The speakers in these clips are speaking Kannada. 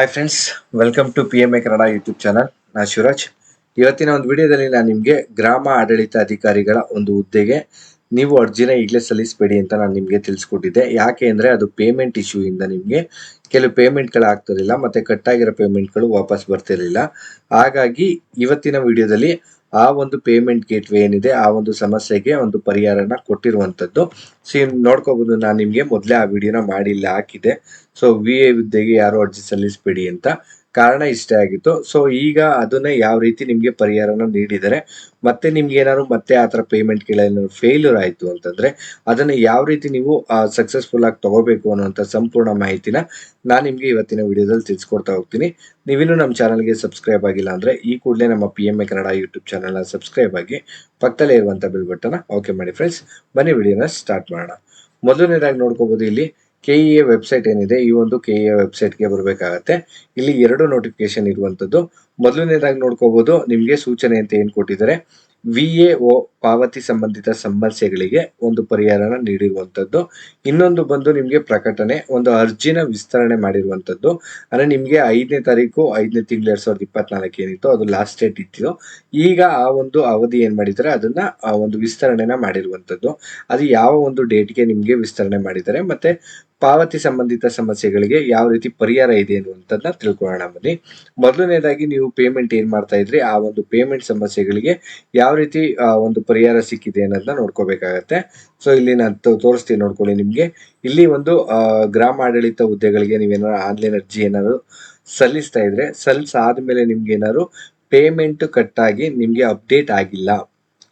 Hi friends welcome to P M A Kannada YouTube channel ನಾ ಶಿವರಾಜ್. ಇವತ್ತಿನ ಒಂದು ವಿಡಿಯೋದಲ್ಲಿ ನಾನು ನಿಮಗೆ ಗ್ರಾಮ ಆಡಳಿತ ಅಧಿಕಾರಿಗಳ ಒಂದು ಹುದ್ದೆಗೆ ನೀವು ಅರ್ಜಿನ ಈಗಲೇ ಸಲ್ಲಿಸಬೇಡಿ ಅಂತ ನಾನು ನಿಮಗೆ ತಿಳಿಸ್ಕೊಟ್ಟಿದ್ದೆ. ಯಾಕೆ ಅಂದರೆ ಅದು ಪೇಮೆಂಟ್ ಇಶ್ಯೂ ಇಂದ ನಿಮಗೆ ಕೆಲವು ಪೇಮೆಂಟ್ಗಳು ಆಗ್ತಿರಲಿಲ್ಲ ಮತ್ತು ಕಟ್ಟಾಗಿರೋ ಪೇಮೆಂಟ್ಗಳು ವಾಪಸ್ ಬರ್ತಿರಲಿಲ್ಲ. ಹಾಗಾಗಿ ಇವತ್ತಿನ ವಿಡಿಯೋದಲ್ಲಿ ಆ ಒಂದು ಪೇಮೆಂಟ್ ಗೇಟ್ವೇ ಏನಿದೆ, ಆ ಒಂದು ಸಮಸ್ಯೆಗೆ ಒಂದು ಪರಿಹಾರನ ಕೊಟ್ಟಿರುವಂತದ್ದು ಸಿ ನೋಡ್ಕೋಬಹುದು ನಾನು ನಿಮಗೆ ಮೊದಲೇ ಆ ವಿಡಿಯೋನ ಮಾಡಿ ಇಲ್ಲಿ ಹಾಕಿದೆ ಸೊ ವಿ ಎ ವಿದ್ಯೆಗೆ ಯಾರು ಅರ್ಜಿ ಸಲ್ಲಿಸಬೇಡಿ ಅಂತ. ಕಾರಣ ಇಷ್ಟೇ ಆಗಿತ್ತು. ಸೊ ಈಗ ಅದನ್ನೇ ಯಾವ ರೀತಿ ನಿಮಗೆ ಪರಿಹಾರನ ನೀಡಿದರೆ, ಮತ್ತೆ ನಿಮ್ಗೆ ಏನಾದ್ರು ಮತ್ತೆ ಆ ಥರ ಪೇಮೆಂಟ್ಗಳೇನಾದ್ರು ಫೇಲ್ಯೂರ್ ಆಯಿತು ಅಂತಂದರೆ, ಅದನ್ನು ಯಾವ ರೀತಿ ನೀವು ಸಕ್ಸಸ್ಫುಲ್ ಆಗಿ ತಗೋಬೇಕು ಅನ್ನುವಂಥ ಸಂಪೂರ್ಣ ಮಾಹಿತಿನ ನಾನು ನಿಮಗೆ ಇವತ್ತಿನ ವಿಡಿಯೋದಲ್ಲಿ ತಿಳಿಸ್ಕೊಡ್ತಾ ಹೋಗ್ತೀನಿ. ನೀವಿನ್ನೂ ನಮ್ಮ ಚಾನಲ್ಗೆ ಸಬ್ಸ್ಕ್ರೈಬ್ ಆಗಿಲ್ಲ ಅಂದರೆ, ಈ ಕೂಡಲೇ ನಮ್ಮ P M A Kannada YouTube ಚಾನಲ್ನ ಸಬ್ಸ್ಕ್ರೈಬ್ ಆಗಿ ಪಕ್ಕದಲ್ಲೇ ಇರುವಂಥ ಬಿಲ್ ಬಟನ್ ಓಕೆ ಮಾಡಿ ಫ್ರೆಂಡ್ಸ್ ಬನ್ನಿ ವಿಡಿಯೋನ ಸ್ಟಾರ್ಟ್ ಮಾಡೋಣ. ಮೊದಲನೇದಾಗಿ ನೋಡ್ಕೋಬೋದು ಇಲ್ಲಿ ಕೆ ಇ ಎ ವೆಬ್ಸೈಟ್ ಏನಿದೆ, ಈ ಒಂದು ಕೆ ಇ ಎ ವೆಬ್ಸೈಟ್ಗೆ ಬರಬೇಕಾಗತ್ತೆ. ಇಲ್ಲಿ ಎರಡು ನೋಟಿಫಿಕೇಶನ್ ಇರುವಂತದ್ದು ಮೊದಲನೇದಾಗಿ ನೋಡ್ಕೋಬಹುದು ನಿಮಗೆ ಸೂಚನೆ ಅಂತ ಏನು ಕೊಟ್ಟಿದ್ದಾರೆ. ವಿ ಎ ಒ ಪಾವತಿ ಸಂಬಂಧಿತ ಸಮಸ್ಯೆಗಳಿಗೆ ಒಂದು ಪರಿಹಾರನ ನೀಡಿರುವಂತದ್ದು ಇನ್ನೊಂದು ಬಂದು ನಿಮಗೆ ಪ್ರಕಟಣೆ, ಒಂದು ಅರ್ಜಿನ ವಿಸ್ತರಣೆ ಮಾಡಿರುವಂತದ್ದು ಅಂದ್ರೆ ನಿಮಗೆ ಐದನೇ ತಾರೀಕು, ಐದನೇ ತಿಂಗಳು ಎರಡು ಸಾವಿರದ ಇಪ್ಪತ್ನಾಲ್ಕು ಏನಿತ್ತು, ಅದು ಲಾಸ್ಟ್ ಡೇಟ್ ಇತ್ತು. ಈಗ ಆ ಒಂದು ಅವಧಿ ಏನು ಮಾಡಿದ್ದಾರೆ, ಅದನ್ನ ಆ ಒಂದು ವಿಸ್ತರಣೆನ ಮಾಡಿರುವಂತದ್ದು ಅದು ಯಾವ ಒಂದು ಡೇಟ್ಗೆ ನಿಮಗೆ ವಿಸ್ತರಣೆ ಮಾಡಿದ್ದಾರೆ, ಮತ್ತೆ ಪಾವತಿ ಸಂಬಂಧಿತ ಸಮಸ್ಯೆಗಳಿಗೆ ಯಾವ ರೀತಿ ಪರಿಹಾರ ಇದೆ ಅನ್ನುವಂಥದ್ದನ್ನ ತಿಳ್ಕೊಳ್ಳೋಣ ಬನ್ನಿ. ಮೊದಲನೇದಾಗಿ ನೀವು ಪೇಮೆಂಟ್ ಏನ್ ಮಾಡ್ತಾ ಇದ್ರಿ? ಆ ಒಂದು ಪೇಮೆಂಟ್ ಸಮಸ್ಯೆಗಳಿಗೆ ಯಾವ ರೀತಿ ಒಂದು ಪರಿಹಾರ ಸಿಕ್ಕಿದೆ ಅನ್ನೋದನ್ನ ನೋಡ್ಕೋಬೇಕಾಗತ್ತೆ. ಸೊ ಇಲ್ಲಿ ನಾನು ತೋರಿಸ್ತೀನಿ ನೋಡ್ಕೊಳ್ಳಿ ನಿಮ್ಗೆ. ಇಲ್ಲಿ ಒಂದು ಗ್ರಾಮ ಆಡಳಿತ ಹುದ್ದೆಗಳಿಗೆ ನೀವೇನಾದ್ರು ಆನ್ಲೈನ್ ಅರ್ಜಿ ಏನಾದ್ರು ಸಲ್ಲಿಸ್ತಾ ಇದ್ರೆ, ಸಲ್ಲಿಸಾದ್ಮೇಲೆ ನಿಮ್ಗೆ ಏನಾದ್ರು ಪೇಮೆಂಟ್ ಕಟ್ ಆಗಿ ನಿಮ್ಗೆ ಅಪ್ಡೇಟ್ ಆಗಿಲ್ಲ.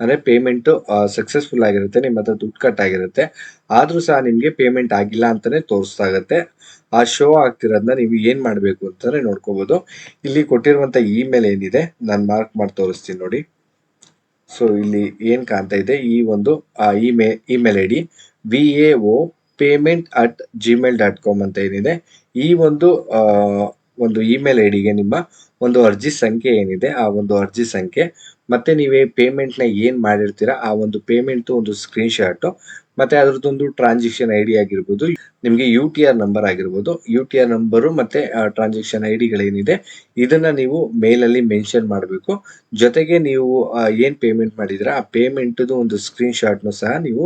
ಅಂದ್ರೆ ಪೇಮೆಂಟ್ ಸಕ್ಸಸ್ಫುಲ್ ಆಗಿರುತ್ತೆ, ನಿಮ್ಮ ಹತ್ರ ದುಡ್ಡು ಕಟ್ ಆಗಿರುತ್ತೆ. ಆದ್ರೂ ಸಹ ನಿಮಗೆ ಪೇಮೆಂಟ್ ಆಗಿಲ್ಲ ಅಂತಲೇ ತೋರಿಸ್ತಾ ಇರುತ್ತೆ ಆ ಶೋ ಆಗ್ತಿರೋದನ್ನ ನೀವು ಏನು ಮಾಡಬೇಕು ಅಂತಲೇ ನೋಡ್ಕೋಬೋದು. ಇಲ್ಲಿ ಕೊಟ್ಟಿರುವಂತ ಇಮೇಲ್ ಏನಿದೆ, ನಾನು ಮಾರ್ಕ್ ಮಾಡಿ ತೋರಿಸ್ತೀನಿ ನೋಡಿ. ಸೊ ಇಲ್ಲಿ ಏನು ಕಾಣ್ತಾ ಇದೆ? ಈ ಒಂದು ಇಮೇ email I D V A O payment at Gmail dot com ಅಂತ ಏನಿದೆ. ಈ ಒಂದು ಒಂದು ಇಮೇಲ್ ಐ ಡಿಗೆ ನಿಮ್ಮ ಒಂದು ಅರ್ಜಿ ಸಂಖ್ಯೆ ಏನಿದೆ, ಆ ಒಂದು ಅರ್ಜಿ ಸಂಖ್ಯೆ, ಮತ್ತೆ ನೀವೇ ಪೇಮೆಂಟ್ನ ಏನ್ ಮಾಡಿರ್ತೀರಾ, ಆ ಒಂದು ಪೇಮೆಂಟ್ ಒಂದು ಸ್ಕ್ರೀನ್ ಶಾಟ್ ಮತ್ತೆ ಅದ್ರದ್ದೊಂದು ಟ್ರಾನ್ಸಾಕ್ಷನ್ ಐ ಡಿ ಆಗಿರ್ಬೋದು, ನಿಮಗೆ ಯು ಟಿ ಆರ್ ನಂಬರ್ ಆಗಿರ್ಬೋದು ಯು ಟಿ ಆರ್ ನಂಬರು ಮತ್ತೆ ಟ್ರಾನ್ಸಾಕ್ಷನ್ ಐ ಡಿಗಳೇನಿದೆ ಇದನ್ನ ನೀವು ಮೇಲ್ ಅಲ್ಲಿ ಮೆನ್ಷನ್ ಮಾಡಬೇಕು. ಜೊತೆಗೆ ನೀವು ಏನು ಪೇಮೆಂಟ್ ಮಾಡಿದಿರಾ ಆ ಪೇಮೆಂಟ್ ಒಂದು ಸ್ಕ್ರೀನ್ ಶಾಟ್ ನು ಸಹ ನೀವು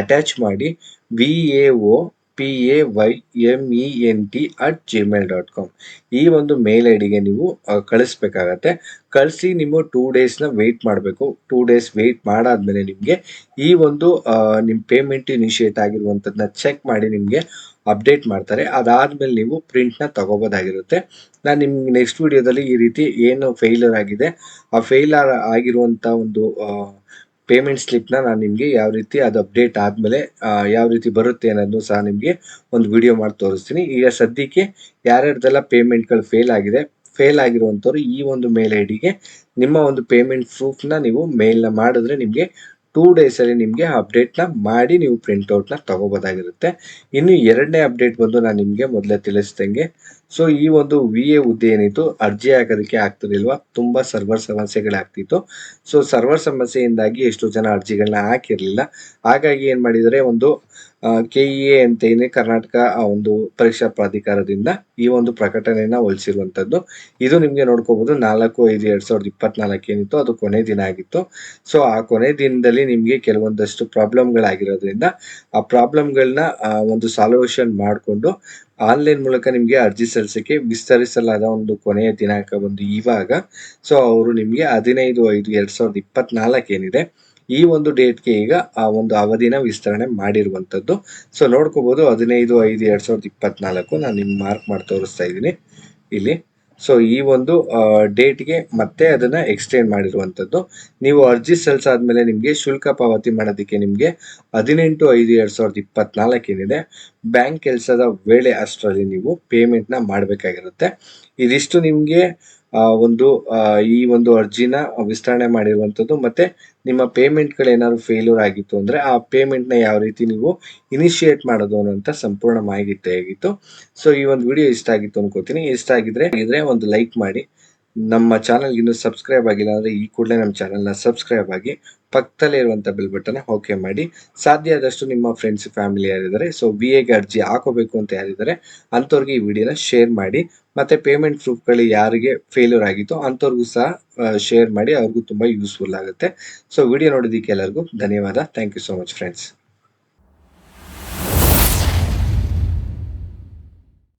ಅಟ್ಯಾಚ್ ಮಾಡಿ V A O P A Y M E N T at Gmail dot com ಈ ಒಂದು ಮೇಲ್ ಐ ಡಿಗೆ ನೀವು ಕಳಿಸ್ಬೇಕಾಗತ್ತೆ. ಕಳಿಸಿ ನಿಮ್ಮ ಟೂ ಡೇಸ್ನ ವೆಯ್ಟ್ ಮಾಡಬೇಕು. ಟೂ ಡೇಸ್ ವೆಯ್ಟ್ ಮಾಡಾದ್ಮೇಲೆ ನಿಮಗೆ ಈ ಒಂದು ನಿಮ್ಮ ಪೇಮೆಂಟ್ ಇನಿಷಿಯೇಟ್ ಆಗಿರುವಂಥದ್ದನ್ನ ಚೆಕ್ ಮಾಡಿ ನಿಮಗೆ ಅಪ್ಡೇಟ್ ಮಾಡ್ತಾರೆ. ಅದಾದ್ಮೇಲೆ ನೀವು ಪ್ರಿಂಟ್ನ ತಗೋಬೋದಾಗಿರುತ್ತೆ. ನಾನು ನಿಮ್ಗೆ ನೆಕ್ಸ್ಟ್ ವಿಡಿಯೋದಲ್ಲಿ ಈ ರೀತಿ ಏನು ಫೇಲ್ಯೂರ್ ಆಗಿದೆ, ಆ ಫೇಲರ್ ಆಗಿರುವಂಥ ಒಂದು ಪೇಮೆಂಟ್ ಸ್ಲಿಪ್ನ ನಾನು ನಿಮಗೆ ಯಾವ ರೀತಿ ಅದು ಅಪ್ಡೇಟ್ ಆದ್ಮೇಲೆ ಯಾವ ರೀತಿ ಬರುತ್ತೆ ಅನ್ನೋದನ್ನು ಸಹ ನಿಮಗೆ ಒಂದು ವಿಡಿಯೋ ಮಾಡಿ ತೋರಿಸ್ತೀನಿ. ಈಗ ಸದ್ಯಕ್ಕೆ ಯಾರ್ಯಾರ್ದೆಲ್ಲ ಪೇಮೆಂಟ್ಗಳು ಫೇಲ್ ಆಗಿದೆ ಫೇಲ್ ಆಗಿರುವಂತವ್ರು ಈ ಒಂದು ಮೇಲ್ ಐ ಡಿಗೆ ನಿಮ್ಮ ಒಂದು ಪೇಮೆಂಟ್ ಪ್ರೂಫ್ನ ನೀವು ಮೇಲ್ನ ಮಾಡಿದ್ರೆ ನಿಮಗೆ ಟೂ ಡೇಸ್ ಅಲ್ಲಿ ನಿಮ್ಗೆ ಅಪ್ಡೇಟ್ನ ಮಾಡಿ ನೀವು ಪ್ರಿಂಟ್ ತೊಗೋಬೋದಾಗಿರುತ್ತೆ ನ ತಗೋಬೋದಾಗಿರುತ್ತೆ. ಇನ್ನು ಎರಡನೇ ಅಪ್ಡೇಟ್ ಬಂದು ನಾನು ನಿಮಗೆ ಮೊದಲೇ ತಿಳಿಸ್ದಂಗೆ ಸೊ ಈ ಒಂದು ವಿ ಎ ಹುದ್ದೆ ಏನಿತ್ತು, ಅರ್ಜಿ ಹಾಕೋದಕ್ಕೆ ಆಗ್ತಿರ್ಲಿಲ್ವಾ ತುಂಬ ಸರ್ವರ್ ಸಮಸ್ಯೆಗಳಾಗ್ತಿತ್ತು. ಸೊ ಸರ್ವರ್ ಸಮಸ್ಯೆಯಿಂದಾಗಿ ಎಷ್ಟೋ ಜನ ಅರ್ಜಿಗಳನ್ನ ಹಾಕಿರಲಿಲ್ಲ. ಹಾಗಾಗಿ ಏನು ಮಾಡಿದರೆ ಒಂದು ಕೆ ಇ ಎ ಅಂತ ಏನೇ ಕರ್ನಾಟಕ ಒಂದು ಪರೀಕ್ಷಾ ಪ್ರಾಧಿಕಾರದಿಂದ ಈ ಒಂದು ಪ್ರಕಟಣೆಯನ್ನು ಹೊಲಿಸಿರುವಂಥದ್ದು. ಇದು ನಿಮಗೆ ನೋಡ್ಕೋಬೋದು, ನಾಲ್ಕು, ಐದು, ಎರಡು ಸಾವಿರದ ಇಪ್ಪತ್ನಾಲ್ಕು ಏನಿತ್ತು, ಅದು ಕೊನೆ ದಿನ ಆಗಿತ್ತು. ಸೊ ಆ ಕೊನೆ ದಿನದಲ್ಲಿ ನಿಮಗೆ ಕೆಲವೊಂದಷ್ಟು ಪ್ರಾಬ್ಲಮ್ಗಳಾಗಿರೋದ್ರಿಂದ ಆ ಪ್ರಾಬ್ಲಮ್ಗಳನ್ನ ಒಂದು ಸಾಲ್ಯೂಷನ್ ಮಾಡಿಕೊಂಡು ಆನ್ಲೈನ್ ಮೂಲಕ ನಿಮಗೆ ಅರ್ಜಿ ಸಲ್ಲಿಸೋಕ್ಕೆ ವಿಸ್ತರಿಸಲಾದ ಒಂದು ಕೊನೆಯ ದಿನಾಂಕ ಬಂದು ಇವಾಗ. ಸೊ ಅವರು ನಿಮಗೆ ಹದಿನೈದು ಐದು ಎರಡು ಸಾವಿರದ ಇಪ್ಪತ್ನಾಲ್ಕು ಏನಿದೆ, ಈ ಒಂದು ಡೇಟ್ಗೆ ಈಗ ಆ ಒಂದು ಅವಧಿನ ವಿಸ್ತರಣೆ ಮಾಡಿರುವಂಥದ್ದು. ಸೊ ನೋಡ್ಕೋಬೋದು ಹದಿನೈದು ಐದು ಎರಡು ಸಾವಿರದ ಇಪ್ಪತ್ನಾಲ್ಕು ನಾನು ನಿಮ್ಗೆ ಮಾರ್ಕ್ ಮಾಡಿ ತೋರಿಸ್ತಾ ಇದ್ದೀನಿ. ಇಲ್ಲಿ ಸೊ ಈ ಒಂದು ಡೇಟ್ಗೆ ಮತ್ತೆ ಅದನ್ನ ಎಕ್ಸ್ಟೆಂಡ್ ಮಾಡಿರುವಂಥದ್ದು. ನೀವು ಅರ್ಜಿ ಸಲ್ಲಿಸಾದ್ಮೇಲೆ ನಿಮಗೆ ಶುಲ್ಕ ಪಾವತಿ ಮಾಡೋದಕ್ಕೆ ನಿಮಗೆ ಹದಿನೆಂಟು ಐದು ಎರಡು ಸಾವಿರದ ಇಪ್ಪತ್ನಾಲ್ಕೇನಿದೆ ಬ್ಯಾಂಕ್ ಕೆಲಸದ ವೇಳೆ ಅಷ್ಟರಲ್ಲಿ ನೀವು ಪೇಮೆಂಟ್ನ ಮಾಡಬೇಕಾಗಿರುತ್ತೆ. ಇದಿಷ್ಟು ನಿಮ್ಗೆ ಒಂದು ಆ, ಈ ಒಂದು ಅರ್ಜಿನ ವಿಸ್ತರಣೆ ಮಾಡಿರುವಂತದ್ದು ಮತ್ತೆ ನಿಮ್ಮ ಪೇಮೆಂಟ್ಗಳು ಏನಾದ್ರು ಫೇಲ್ಯೂರ್ ಆಗಿತ್ತು ಅಂದ್ರೆ ಆ ಪೇಮೆಂಟ್ನ ಯಾವ ರೀತಿ ನೀವು ಇನಿಷಿಯೇಟ್ ಮಾಡೋದು ಅನ್ನೋಂಥ ಸಂಪೂರ್ಣ ಮಾಹಿತಿ ಆಗಿತ್ತು ಸೊ ಈ ಒಂದು ವಿಡಿಯೋ ಇಷ್ಟ ಆಗಿತ್ತು ಅನ್ಕೋತೀನಿ. ಇಷ್ಟ ಆಗಿದ್ರೆ ಇದ್ರೆ ಒಂದು ಲೈಕ್ ಮಾಡಿ. ನಮ್ಮ ಚಾನಲ್ಗೆ ಇನ್ನೂ ಸಬ್ಸ್ಕ್ರೈಬ್ ಆಗಿಲ್ಲ ಅಂದರೆ ಈ ಕೂಡಲೇ ನಮ್ಮ ಚಾನಲ್ನ ಸಬ್ಸ್ಕ್ರೈಬ್ ಆಗಿ ಪಕ್ಕದಲ್ಲೇ ಇರುವಂಥ ಬೆಲ್ ಬಟನ್ ಓಕೆ ಮಾಡಿ. ಸಾಧ್ಯ ಆದಷ್ಟು ನಿಮ್ಮ ಫ್ರೆಂಡ್ಸ್ ಫ್ಯಾಮಿಲಿ ಯಾರಿದ್ದಾರೆ ಸೊ ಬಿ ಎಗೆ ಅರ್ಜಿ ಹಾಕೋಬೇಕು ಅಂತ ಯಾರಿದ್ದಾರೆ, ಅಂಥವ್ರಿಗೆ ಈ ವಿಡಿಯೋನ ಶೇರ್ ಮಾಡಿ. ಮತ್ತು ಪೇಮೆಂಟ್ ಪ್ರೂಫ್ಗಳು ಯಾರಿಗೆ ಫೇಲ್ಯೂರ್ ಆಗಿತ್ತು ಅಂಥವ್ರಿಗೂ ಸಹ ಶೇರ್ ಮಾಡಿ, ಅವ್ರಿಗೂ ತುಂಬ ಯೂಸ್ಫುಲ್ ಆಗುತ್ತೆ. ಸೊ ವಿಡಿಯೋ ನೋಡೋದಕ್ಕೆ ಎಲ್ಲರಿಗೂ ಧನ್ಯವಾದ. Thank you so much friends